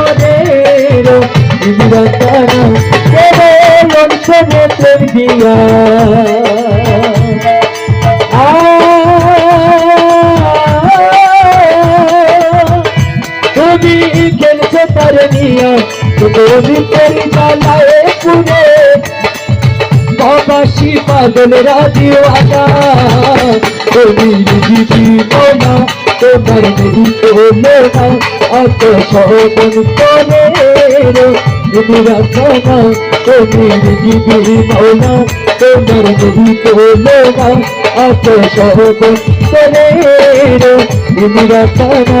করে ইন্দ্রতারা কেবল অঞ্চলে প্রেম দিয়া তুমি খেলছে তার নিয়া, তুমি তেরি চালায় পুরে বাবাসি পাগল রাজিওয়ালা তুমি দিদি মোনা তোমার নেই তোলে না অত সবন করে তুমি রাখনা তুমি দিদি মোনা তোমার তোলে না অত সবন করে তুমি রাখনা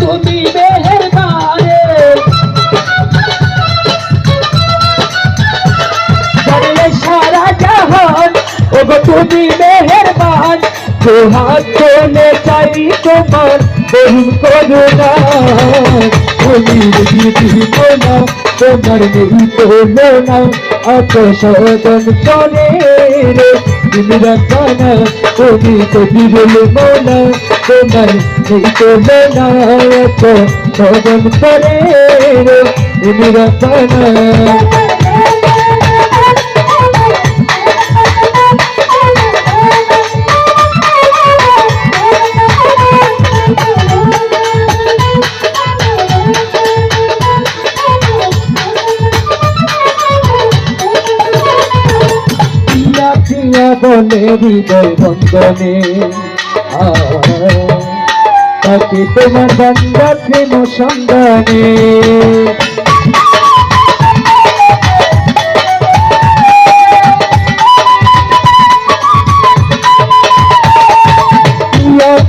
তুমি মেহেরবানে। জানে সারা জাহান ও গো তুমি মেহেরবান। তো হাত তোলে চাই তোমার বহু করুণা। তুমি দিদি মোনা তোমার নেই তোলে না অত সদন করে রে তুমি রাখানা তুমি তো বিরল মোনা। তোমার নেই তোলে না অত সদন করে রে তুমি রাখানা পিয়া পিয়া বলে হৃদয় বন্ধনে তাকে তোমার বান্দা প্রেম সন্ধানে।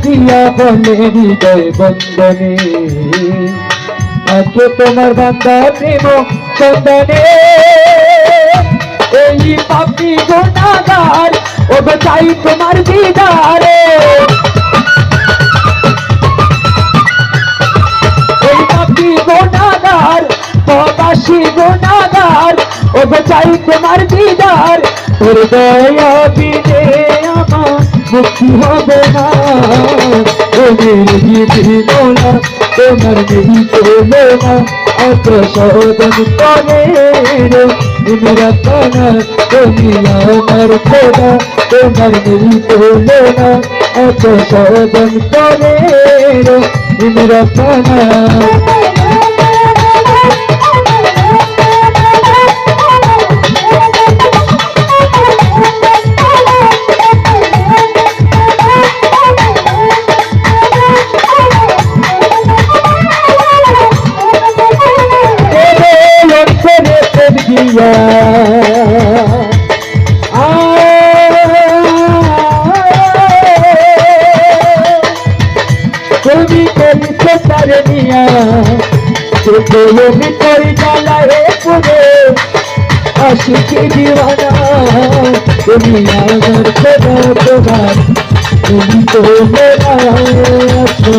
পিয়া বলে হৃদয় বন্ধনে তাকে তোমার বান্দা প্রেম সন্ধানে। এই পাপি গোনাগার ও গো চাই তোমার দিদারে। এই পাপি গোনাগার, প্রবাসী গোনাগার, ও গো চাই তোমার দিদার। তোর দয়া বিনে আমার মুক্তি হবে না। তোমার নেই তোলে না। অত সদন করে রে ইমরা কানা তুমি আমার খোদা তোমার তোলে না অত সদন করে রে কানা। তুমি করি জ্বালায় পুরে। আশিকি দিওয়ানা তুমি আমার খোদা তোমার তুমি তো মেরা আছো।